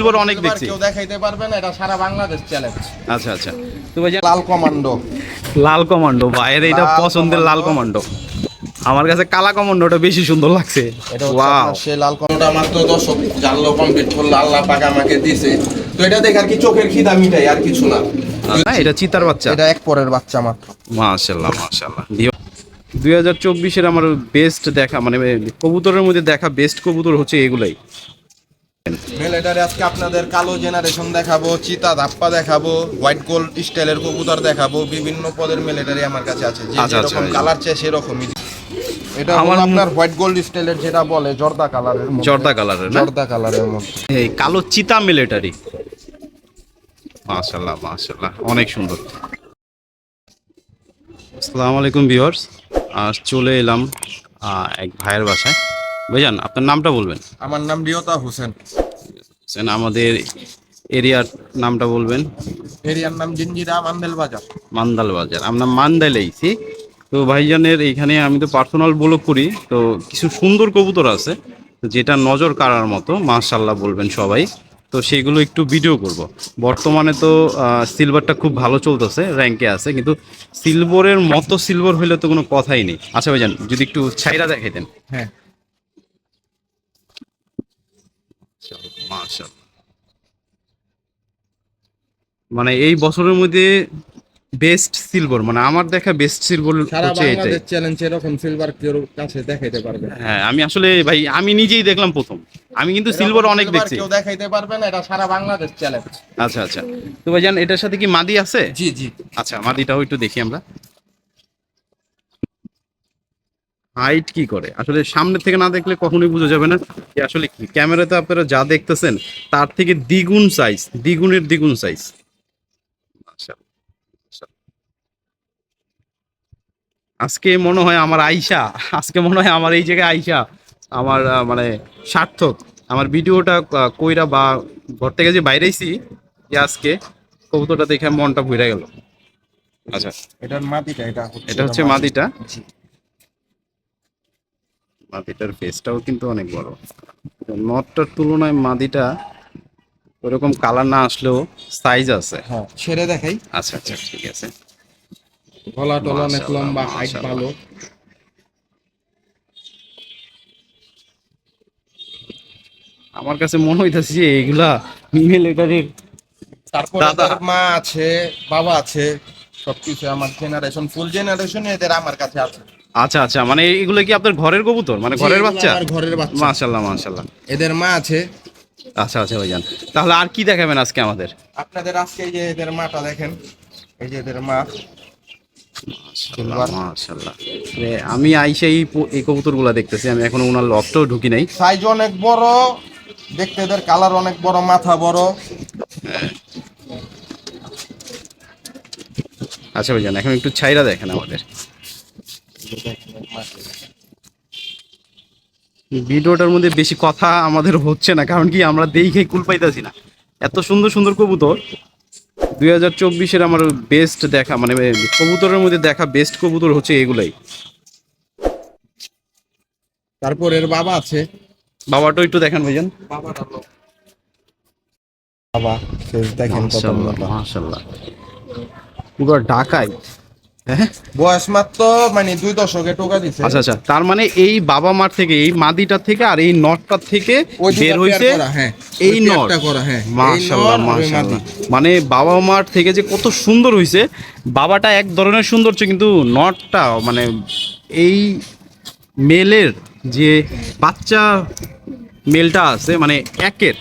Silver অনেক দেখছি। কেউ দেখাইতে পারবে না এটা সারা বাংলাদেশ চ্যালেঞ্জ আচ্ছা আচ্ছা। তো ভাই লাল কমান্ডো। লাল কমান্ডো ভাইয়ের এটা পছন্দের লাল কমান্ডো। কমান্ডো। আমার কাছে কালা কমান্ডোটা বেশি সুন্দর লাগছে। এটা ওয়াও আপনার লাল কমান্ডোটা মাত্র দশক জানলো কমপ্লিট করল আল্লাহ পাক আমাকে দিছে। তো এটা দেখে আর কি চোখের খিদা মিটাই আর কিছু না। না এটা চিতার বাচ্চা। এটা এক পরের বাচ্চা মাত্র। মাশাল্লাহ মাশাল্লাহ দুই হাজার চব্বিশের আমার বেস্ট দেখা মানে কবুতরের মধ্যে দেখা বেস্ট কবুতর হচ্ছে এগুলাই। মিলিটারি আজকে আপনাদের কালো জেনারেশন দেখাবো চিতা ধাপ্পা দেখাবো হোয়াইট গোল্ড স্টাইলের কবুতর দেখাবো বিভিন্ন পদের মিলিটারি আমার কাছে আছে। যে আচ্ছা, আচ্ছা, যেরকম কালার চাই সেরকমই। এটা আমার আপনার হোয়াইট গোল্ড স্টাইলের যেটা বলে জর্দা কালারের জর্দা কালারের জর্দা কালারের মধ্যে। এই কালো চিতা মিলিটারি অনেক সুন্দর। আসসালামু আলাইকুম ভিউয়ার্স আর চলে এলাম আহ, এক ভাইয়ের বাসায়। ভাইজান আপনার নামটা বলবেন? আমার নাম রিয়তা হোসেন। সেন আমাদের এরিয়ার নামটা বলবেন? এরিয়ার নাম জিঞ্জিরা মান্দেল বাজার মান্দাল বাজার আমরা মান্দাল এইছি তো ভাইজানের এইখানে আমি তো পার্সোনাল ব্লগ করি তো কিছু সুন্দর কবুতর আছে যেটা নজর কাড়ার মতো মাশাল্লাহ বলবেন সবাই। তো সেগুলো একটু ভিডিও করব। বর্তমানে তো সিলভারটা খুব ভালো চলতেছে র্যাঙ্কে আছে কিন্তু সিলভারের মতো সিলভার হইলে তো কোনো কথাই নেই। আচ্ছা ভাইজান যদি একটু ছাইরা দেখাইতেন। হ্যাঁ মাশাল্লাহ মানে এই বছরের মধ্যে বেস্ট সিলভার মানে আমার দেখা বেস্ট সিলভার হচ্ছে এটাই। চ্যালেঞ্জ এরকম সিলভার কেউ কাছে দেখাইতে পারবে হ্যাঁ আমি আসলে ভাই আমি নিজেই দেখলাম প্রথম। আমি কিন্তু সিলভার অনেক দেখছি। কেউ দেখাইতে পারবে না এটা সারা বাংলাদেশ চ্যালেঞ্জ আচ্ছা আচ্ছা। তো ভাইজান এটার সাথে কি মাদি আছে? জি জি। আচ্ছা মাদিটাও একটু দেখি আমরা। হাইট কি করে? আসলে সামনে থেকে না দেখলে কখনোই বোঝা যাবে না যে আসলে কি। ক্যামেরাতে আপনারা যা দেখতেছেন তার থেকে দ্বিগুণ সাইজ দ্বিগুণের দ্বিগুণ সাইজ আজকে মনে হয় আমার আইসা আজকে মনে হয় আমার এই জায়গায় আইসা আমার মানে সার্থক। আমার ভিডিওটা কইরা বা ঘর থেকে যে বাইরেছি যে আজকে কবুতরটা দেখে মনটা ভরে গেল। আচ্ছা এটার মাটিটা এটা এটা হচ্ছে মাদিটা জি। মাদিটার ফেসটাও কিন্তু অনেক বড়। নটটার তুলনায় মাদিটা ওরকম কালার না আসলেও সাইজ আছে। হ্যাঁ ছেড়ে দেখাই। আচ্ছা আচ্ছা ঠিক আছে। গলা টলা অনেক লম্বা হাইট ভালো। আমার কাছে মনে হইতেছে যে এইগুলা মিলিটারির তারপর দাদা। মা আছে বাবা আছে সবকিছু আমার জেনারেশন ফুল জেনারেশন এদের আমার কাছে আছে। আচ্ছা আচ্ছা মানে এগুলো কি আপনার ঘরের কবুতর? মানে ঘরের বাচ্চা? ঘরের বাচ্চা। মাশাল্লাহ মাশাল্লাহ এদের মা আছে। আচ্ছা আচ্ছা ভাইজান। তাহলে আর কি দেখাবেন আজকে আমাদের? আপনাদের আজকে এই যে এদের মাটা দেখেন এই যে এদের মা। আমি আইসা এই কবুতরগুলা দেখতেছি আমি এখনও ওনার লকটাও ঢুকি নাই। সাইজ অনেক বড় দেখতে এদের কালার অনেক বড় মাথা বড়। আচ্ছা ভাইজান এখন একটু ছাইরা দেখেন আমাদের। ভিডিওটার মধ্যে বেশি কথা আমাদের হচ্ছে না কারণ কি আমরা দেখে কুল পাইতেছি না। এত সুন্দর সুন্দর কবুতর দুই হাজার চব্বিশের আমার বেস্ট দেখা মানে কবুতরের মধ্যে দেখা বেস্ট কবুতর হচ্ছে এগুলাই। তারপর এর বাবা আছে। বাবাটাও একটু দেখেন ভাইজান। বাবা দেখেন কত মাশাল্লাহ পুরো ঢাকায়। বয়স মাত্র মানে দুই দশকে টোকা দিছে। আচ্ছা আচ্ছা। তার মানে এই বাবা মার থেকে এই মাদিটা থেকে আর এই নটটার থেকে বের হইছে হ্যাঁ। এই নট। হ্যাঁ। মাশাআল্লাহ মাশাআল্লাহ মানে বাবা মার থেকে যে কত সুন্দর হইছে বাবাটা এক ধরনের সৌন্দর্য কিন্তু নটটা মানে এই মেলের যে বাচ্চা মেলটা আছে মানে একের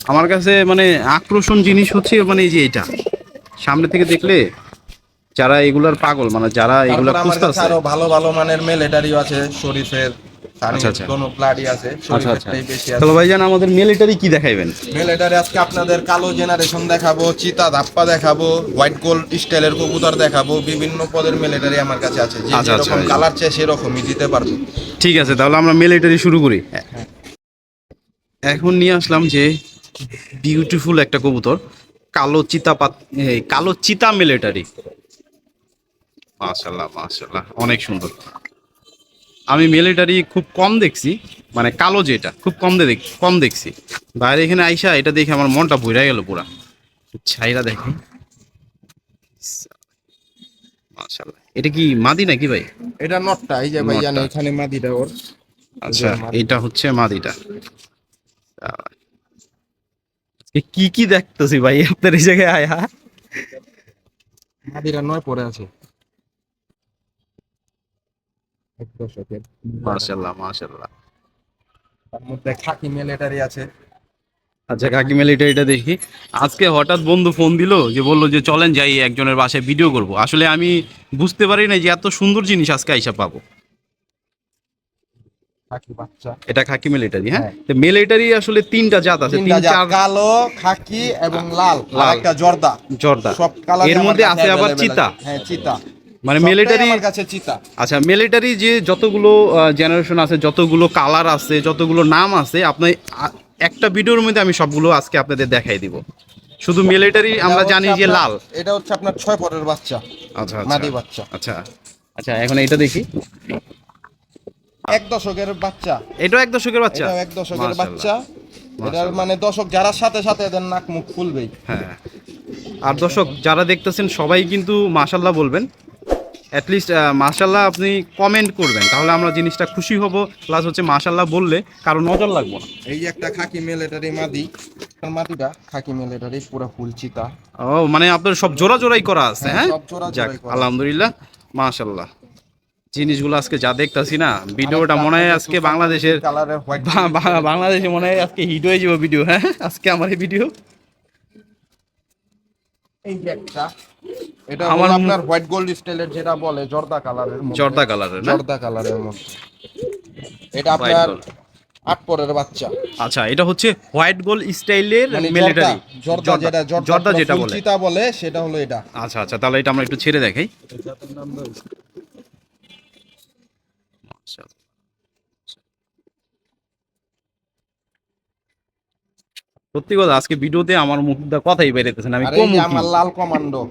আমার কাছে মানে আকর্ষণ জিনিস হচ্ছে মানে এই যে এটা। সামনে থেকে দেখলে যারা এগুলার পাগল মানে যারা এগুলা খুঁজতেছে আরও ভালো ভালো মানের মিলিটারিও আছে শরীফের আচ্ছা, আচ্ছা। আচ্ছা আমাদের মিলিটারি কি দেখাইবেন? মিলিটারি আজকে আপনাদের কালো জেনারেশন দেখাবো চিতা ধাপ্পা দেখাবো হোয়াইট গোল্ড স্টাইলের কবুতর দেখাবো বিভিন্ন পদের মিলিটারি আমার কাছে আছে। যেরকম। কালার চাই সেরকমই দিতে পারব। ঠিক আছে তাহলে আমরা মিলিটারি শুরু করি। এখন নিয়ে আসলাম যে বিউটিফুল একটা কবুতর কালো চিতা কালো চিতা মিলিটারি মাশাল্লাহ মাশাল্লাহ অনেক সুন্দর। আমি মিলিটারি খুব কম দেখছি মানে কালো যেটা খুব কম দেখ কম দেখছি। বাইরে এখানে আইসা এটা দেখে আমার মনটা ভরে গেল পুরা। ছাইরা দেখি। এটা কি মাদি নাকি ভাই? এটা নটটা এই যে ভাই জানো এখানে মাদিটা ওর। আচ্ছা। এইটা হচ্ছে মাদিটা। কি কি দেখতেছি ভাই আপনার এই জায়গায় আয়া মাদিরা নয় পরে আছে। এক দশকের মাশাআল্লাহ মাশাআল্লাহ। তার মধ্যে খাকি মিলিটারি আছে। আচ্ছা কাকি মিলিটারিটা দেখি। আজকে হঠাৎ বন্ধু ফোন দিল যে বলল যে চলেন যাই একজনের বাসায় ভিডিও করব। আসলে আমি বুঝতে পারি না যে এত সুন্দর জিনিস আজকে আইসা পাবো। এটা খাকি মিলিটারি হ্যাঁ? হ্যাঁ। তো মিলিটারি আসলে তিনটা জাত আছে তিন চার কালো খাকি এবং লাল। লাল। আর একটা জর্দা। জর্দা। সব কালারের মধ্যে আছে আবার চিতা। হ্যাঁ চিতা। মানে মিলিটারি আমার কাছে চিতা। আচ্ছা মিলিটারি যে যতগুলো জেনারেশন আছে যতগুলো কালার আছে যতগুলো নাম আছে আপনি একটা ভিডিওর মধ্যে আমি সবগুলো আজকে আপনাদের দেখাই দিব। শুধু মিলিটারি আমরা জানি যে লাল। এটা হচ্ছে আপনার ছয় পরের বাচ্চা আচ্ছা মাদি আচ্ছা বাচ্চা। আচ্ছা। আচ্ছা এখন এটা দেখি। এক দশকের বাচ্চা। এটাও এক দশকের বাচ্চা? এটাও এক দশকের বাচ্চা। এটার মানে দশক যারা সাথে সাথে এদের নাক মুখ ফুলবেই। হ্যাঁ। আর দর্শক যারা দেখতেছেন সবাই কিন্তু মাশাল্লাহ বলবেন। অ্যাটলিস্ট মাশাল্লাহ আপনি কমেন্ট করবেন। তাহলে আমরা জিনিসটা খুশি হব। প্লাস হচ্ছে মাশাল্লাহ বললে কারও নজর লাগবো না। এই যে একটা খাকি মিলিটারি মাদি মাদিটা খাকি মিলিটারি পুরো ফুল চিতা। ও মানে আপনার সব জোড়া জোড়াই করা আছে হ্যাঁ, হ্যাঁ? যাক। আলহামদুলিল্লাহ মাশাল্লাহ জিনিসগুলো আজকে যা দেখতাছি না ভিডিওটা মনে হয় আজকে বাংলাদেশের বাংলাদেশে মনে হয় আজকে হিট হয়ে যাবে ভিডিও হ্যাঁ? আজকে আমার এই ভিডিও এই যে একটা এটা আমার আমার আপনার হোয়াইট গোল্ড স্টাইলের যেটা বলে জর্দা কালারের জর্দা কালারের জর্দা কালারের মধ্যে। এটা আপনার gold। আট পরের বাচ্চা। আচ্ছা এটা হচ্ছে হোয়াইট গোল্ড স্টাইলের মানে মিলিটারি জর্দা জর্দা যেটা জর্দা জর্দা যেটা ফুল বলে বলে সেটা হলো এটা। আচ্ছা আচ্ছা তাহলে এটা আমরা একটু ছেড়ে দেখাই। সত্যি কথা আজকে ভিডিওতে আমার মুখটা কথাই বেরোতেছে না আমি কম আমার লাল কমান্ডো।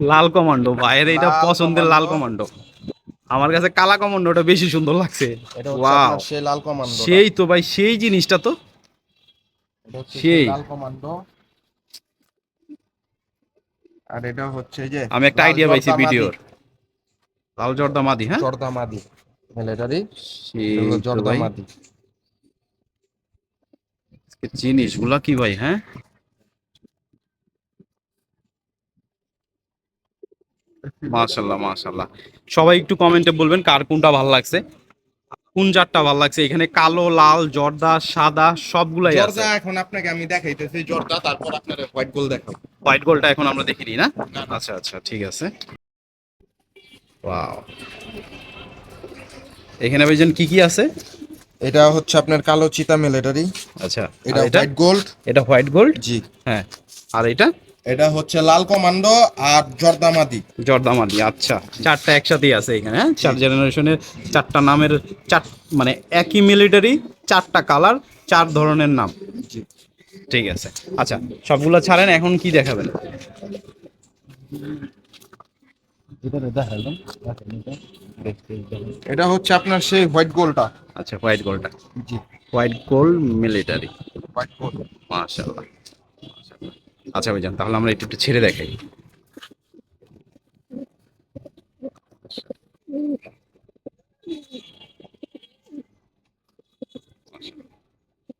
লাল কমান্ডো ভাইয়ের এটা পছন্দের লাল কমান্ডো। আমার কাছে কালা কমান্ডোটা বেশি সুন্দর লাগছে। এটা ওয়াও। সেই লাল কমান্ডো সেই তো ভাই সেই জিনিসটা তো। সেই। লাল কমান্ডো। আর এটা হচ্ছে যে আমি একটা আইডিয়া পাইছি ভিডিওর। লাল জর্দা মাদি হ্যাঁ? জর্দা মাদি মিলিটারি জর্দা মাদি। আজকে জিনিসগুলা কি ভাই হ্যাঁ? মাশাল্লাহ মাশাল্লাহ। সবাই একটু কমেন্টে বলবেন কার কোনটা ভালো লাগছে। কোন জাতটা ভালো লাগছে? এখানে কালো লাল জর্দা সাদা সবগুলাই আছে। জর্দা এখন আপনাকে আমি দেখাইতেছি জর্দা তারপর আপনার হোয়াইট গোল দেখাবো। হোয়াইট গোল্ডটা এখন আমরা দেখিনি না? আচ্ছা আচ্ছা ঠিক আছে। ওয়াও এখানে ভাইজান কি কি আছে? এটা হচ্ছে আপনার কালো চিতা মিলিটারি। আচ্ছা এটা হোয়াইট গোল্ড এটা হোয়াইট গোল্ড জি। হ্যাঁ আর এটা? এটা হচ্ছে লাল কমান্ডো আর জর্দামাদি জর্দামাদি আচ্ছা। চারটা একসাথেই আছে এখানে হ্যাঁ? চার জেনারেশনের চারটা নামের চার মানে একই মিলিটারি চারটা কালার চার ধরনের নাম। জি। ঠিক আছে। আচ্ছা সবগুলো ছাড়েন এখন কি দেখাবেন? এটা হচ্ছে আপনার সেই হোয়াইট গোলটা। আচ্ছা হোয়াইট গোলটা। জি। White gold military. White gold. মাশাআল্লাহ। আচ্ছা ভাইজান তাহলে আমরা একটু একটু ছেড়ে দেখাই।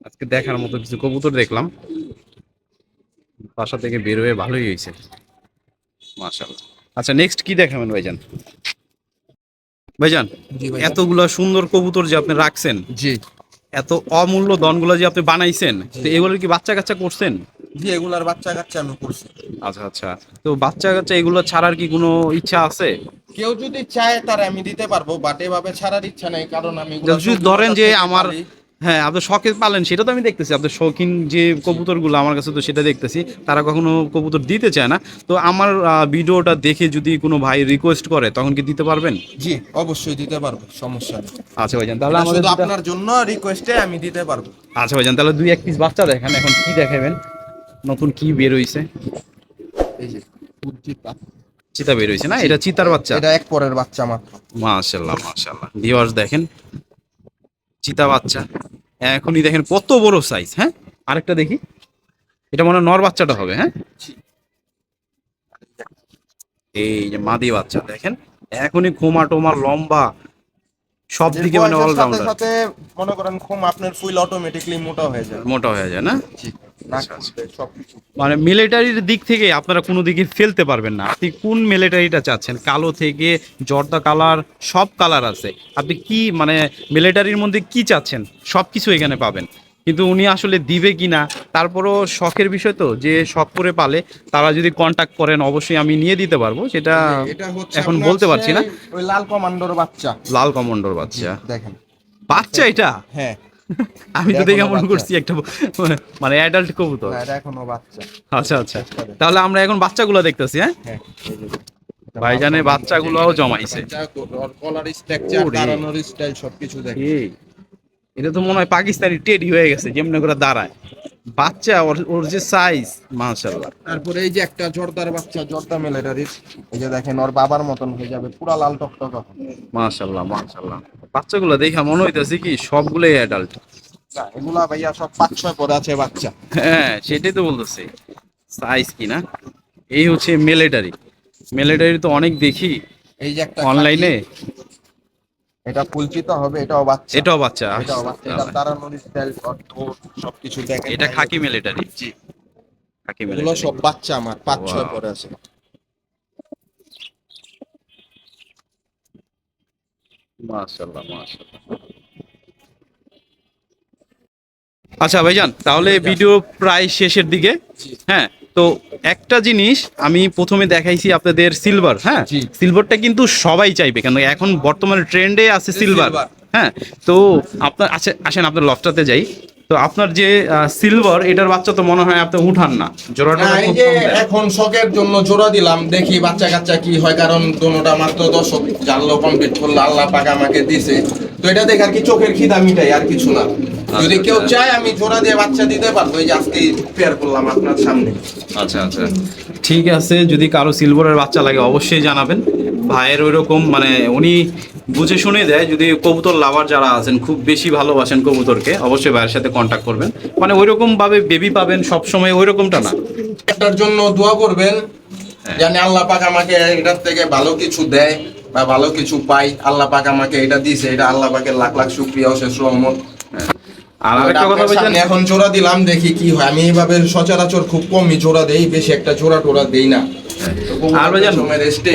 আজকে দেখার মতো কিছু কবুতর দেখলাম। বাসা থেকে বের হয়ে ভালোই হয়েছে। মাশাআল্লাহ। আচ্ছা নেক্সট কি দেখাবেন ভাইজান? ভাইজান এতগুলো সুন্দর কবুতর যে আপনি রাখছেন জি। এত অমূল্য দনগুলো যে আপনি বানাইছেন তো এগুলোর কি বাচ্চা কাচ্চা করছেন? জি এগুলার বাচ্চা কাচ্চা আমি করছি। আচ্ছা আচ্ছা। তো বাচ্চা কাচ্চা এগুলো ছাড়ার কি কোনো ইচ্ছা আছে? কেউ যদি চায় তার আমি দিতে পারব বাট এভাবে ছাড়ার ইচ্ছা নাই কারণ আমি যদি ধরেন যে আমার। হ্যাঁ আপনি শখে পালেন সেটা তো আমি দেখতেছি। আপনার শৌখিন যে কবুতরগুলো আমার কাছে তো সেটা দেখতেছি তারা কখনো কবুতর দিতে চায় না। তো আমার ভিডিওটা দেখে যদি কোনো ভাই রিকোয়েস্ট করে তখন কি দিতে পারবেন? জি অবশ্যই দিতে পারব সমস্যা নেই। আচ্ছা ভাইজান তাহলে আমাদের আপনার জন্য রিকোয়েস্টে আমি দিতে পারব। আচ্ছা ভাইজান তাহলে দুই এক পিস বাচ্চা দেখেন এখন কি দেখাবেন? নতুন কি বের হইছে? এই যে চিতা বের হইছে না? এটা চিতার বাচ্চা? এটা এক পরের বাচ্চা মাত্র। মাশাল্লাহ মাশাল্লাহ ভিউয়ার্স দেখেন। চিতা বাচ্চা। এখনই দেখেন কত বড় সাইজ হ্যাঁ? আরেকটা দেখি। এটা মনে হয় নর বাচ্চাটা হবে হ্যাঁ? এই যে মাদি বাচ্চা দেখেন? এখনই খোমা টোমা লম্বা। সব দিকে মানে অলরাউন্ডার সাথে মনে করেন খুম আপনার ফুল অটোমেটিকলি মোটা হয়ে যায়। মোটা হয়ে যায় না? মানে মিলিটারির দিক থেকে আপনারা কোনো দিকে ফেলতে পারবেন না। আপনি কোন মিলিটারিটা চাচ্ছেন? কালো থেকে জর্দা কালার সব কালার আছে। আপনি কি মানে মিলিটারির মধ্যে কি চাচ্ছেন? সব কিছু এখানে পাবেন। কিন্তু উনি আসলে দিবে কি না তারপরও শখের বিষয় তো যে শখ করে পালে তারা যদি কন্ট্যাক্ট করেন অবশ্যই আমি নিয়ে দিতে পারব। সেটা এটা এখন বলতে পারছি না। ওই লাল কমান্ডোর বাচ্চা। লাল কমন্ডর বাচ্চা। দেখেন। বাচ্চা এটা? হ্যাঁ। আমি তো দেখে মনে করছি একটা মানে অ্যাডাল্ট কবুতর। না, এটা এখনও বাচ্চা। আচ্ছা আচ্ছা। তাহলে আমরা এখন বাচ্চাগুলো দেখতেছি হ্যাঁ? হ্যাঁ যে। বাচ্চাগুলোও জমাইছে। কলার স্ট্রাকচার দাঁড়ানোর স্টাইল সবকিছু এই এটা তো মনে হয় পাকিস্তানি টেডি হয়ে গেছে যেমনি করে দাঁড়ায়। বাচ্চা ওর ওর যে সাইজ মাশাল্লাহ তারপরে এই যে একটা জর্দার বাচ্চা জর্দা মিলিটারির এই যে দেখেন ওর বাবার মতন হয়ে যাবে পুরা লাল টকটক হবে। মাশাল্লাহ মাশাল্লাহ বাচ্চাগুলো দেখা মনে হইতেছে কি সবগুলোই অ্যাডাল্ট এগুলা ভাইয়া সব পাঁচ ছয় পরে আছে বাচ্চা। হ্যাঁ সেটাই তো বলতেছি। সাইজ কি না? এই হচ্ছে মিলিটারি মিলিটারি তো অনেক দেখি এই যে একটা অনলাইনে এটা ফুলচিত হবে এটাও বাচ্চা। এটাও বাচ্চা। এটাও বাচ্চা এটা দাঁড়ানোর স্টাইল সবকিছু দেখেন এটা খাকি মিলিটারি জি। খাকি মিলিটারি সব বাচ্চা আমার পাঁচ ছয়. পরে আছে। মাশাআল্লাহ মাশাআল্লাহ। আচ্ছা ভাইজান তাহলে ভিডিও প্রায় শেষের দিকে। হ্যাঁ তো একটা জিনিস আমি প্রথমে দেখাইছি আপনাদের সিলভার হ্যাঁ? সিলভারটা কিন্তু সবাই চাইবে কেন এখন বর্তমানে ট্রেন্ডে আছে সিলভার। হ্যাঁ তো আপনার আচ্ছা আসেন আপনার লফটাতে যাই। তো আপনার যে সিলভার এটার বাচ্চা তো মনে হয় আপনি উঠান না। জোড়াটা এই যে এখন শখের জন্য জোড়া দিলাম দেখি বাচ্চা কাচ্চা কি হয় কারণ দোনোটা মাত্র দর্শক জানলো কমপ্লিট করল আল্লাহ পাক আমাকে দিছে। তো এটা দেখে আর কি চোখের খিদা মিটাই আর কিছু না। যদি কেউ চায় আমি জোড়া দিয়ে বাচ্চা দিতে পারব এই যে আজকে পেয়ার করলাম আপনার সামনে। আচ্ছা আচ্ছা। ঠিক আছে যদি কারও সিলভারের বাচ্চা লাগে অবশ্যই জানাবেন। ভাইয়ের ওই রকম মানে উনি বুঝে শুনে দেয়। যদি কবুতর লাভার যারা আছেন খুব বেশি ভালোবাসেন কবুতরকে অবশ্যই ভাইয়ের সাথে কন্ট্যাক্ট করবেন। মানে ওই রকম ভাবে বেবি পাবেন সব সময় ওই রকমটা না। এটার জন্য দোয়া করবেন জানি আল্লাহ পাক আমাকে এটার থেকে ভালো কিছু দেয় বা ভালো কিছু পাই আল্লাহ পাক আমাকে এটা দিছে এটা আল্লাহ পাকের লাখ লাখ শুক্রিয়া অশেষ রহমত। আর আরেকটা কথা বলছেন? এখন জোড়া দিলাম দেখি কি হয়। আমি এইভাবে সচরাচর খুব কমই জোড়া দেই বেশি একটা জোড়া টোড়া দেই না। আর ভাইজান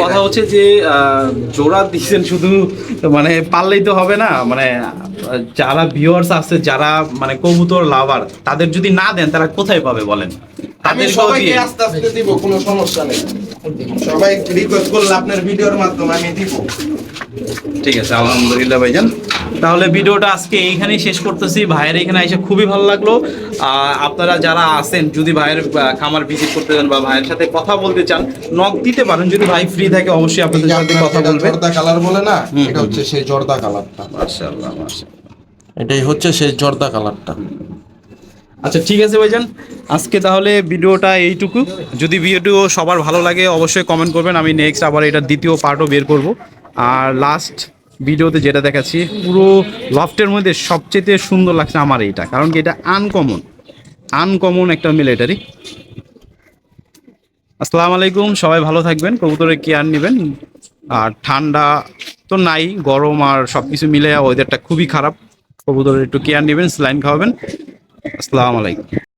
কথা হচ্ছে যে জোড়া দিচ্ছেন শুধু মানে পারলেই তো হবে না মানে যারা ভিউয়ার্স আছে যারা মানে কবুতর লাভার তাদের যদি না দেন তারা কোথায় পাবে বলেন? আমি সবাইকে আস্তে আস্তে দিব কোনো সমস্যা নেই। সবাই রিকোয়েস্ট করলে আপনার ভিডিওর মাধ্যমে আমি দিব। ঠিক আছে আলহামদুলিল্লাহ ভাইজান। তাহলে ভিডিওটা আজকে এইখানেই শেষ করতেছি। ভাইয়ের এখানে এসে খুবই ভালো লাগল। আপনারা যারা আছেন যদি ভাইয়ের খামার ভিজিট করতে চান বা ভাইয়ের সাথে কথা বলতে চান নক দিতে পারেন। যদি ভাই ফ্রি থাকে অবশ্যই আপনাদের সাথে কথা বলবে। জর্দা কালার বলে না এটা হচ্ছে সেই জর্দা কালারটা মাশাআল্লাহ মাশাআল্লাহ। এটাই হচ্ছে সেই জর্দা কালারটা আচ্ছা ঠিক আছে ভাইজান। আজকে তাহলে ভিডিওটা এইটুকু। যদি ভিডিও সবার ভালো লাগে অবশ্যই কমেন্ট করবেন। আমি নেক্সট আবার এটা দ্বিতীয় পার্টও বের করব। আর লাস্ট ভিডিওতে যেটা দেখাচ্ছি, পুরো লফটের মধ্যে সবচেয়ে সুন্দর লাগছে আমার এইটা, কারণ কি এটা আনকমন আনকমন একটা মিলিটারি আসসালামু আলাইকুম, সবাই ভালো থাকবেন, কবুতরের কেয়ার নেবেন। আর ঠান্ডা তো নাই, গরম আর সব কিছু মিলে ওয়েদারটা খুবই খারাপ। কবুতরের একটু কেয়ার নেবেন স্লাইন খাওয়াবেন। আসসালামু আলাইকুম।